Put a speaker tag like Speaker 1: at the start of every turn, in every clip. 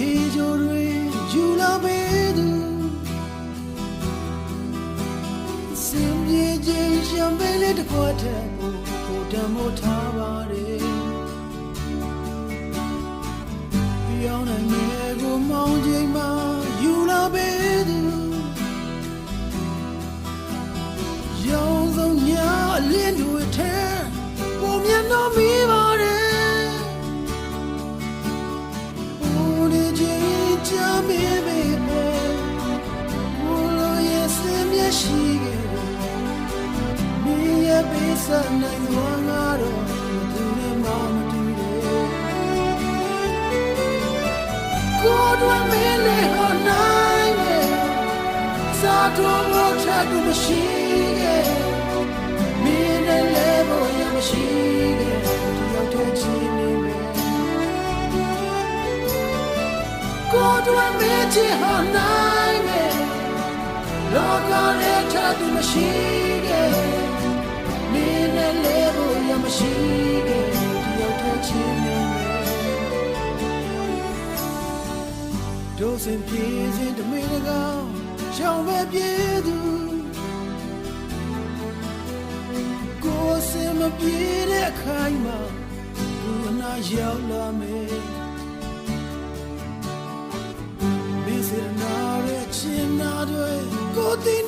Speaker 1: ခြေကြိုတွေယူလာပေးသူစင်ပြေခြင်းရှံပေးလေးတစ်ခွက်ထက်ကိုကိုတမို့ထားပါရဲပြောင်းတဲ့မြေကိုမောင်းချိန်မှာယူလာပေးသူရောင်စုံညာအလင်းတွေထဲ ဆက်နိုင်သောငါတော့သူနဲ့မှမတူဘူးကိုယ်တော်မင်းနဲ့ဟောနိုင်ရဲ့စာတော်ငါချတ်သူမရှိရဲ့မင်းနဲ့လည်းဘယ်မှရှိရဲ့သူရောက်တဲ့ချင်းနေမယ်ကိုယ်တော်မင်းချဟောနိုင်ရဲ့လောကနဲ့ချတ်သူမရှိရဲ့ စင်ပြေစဉ်တမင်တကာရှောင်းပဲပြေသူကိုယ်စင်မပြေတဲ့ခိုင်မှာဘူနာရောက်လာမယ်မင်းစရနာရဲ့ချင်နာတွေကိုတင်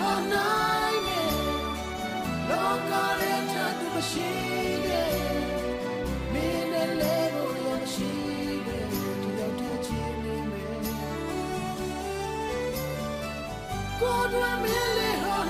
Speaker 1: Hanaime, Lokare Tatu Machine. ကိုယ်တော်မေ့လေဟာ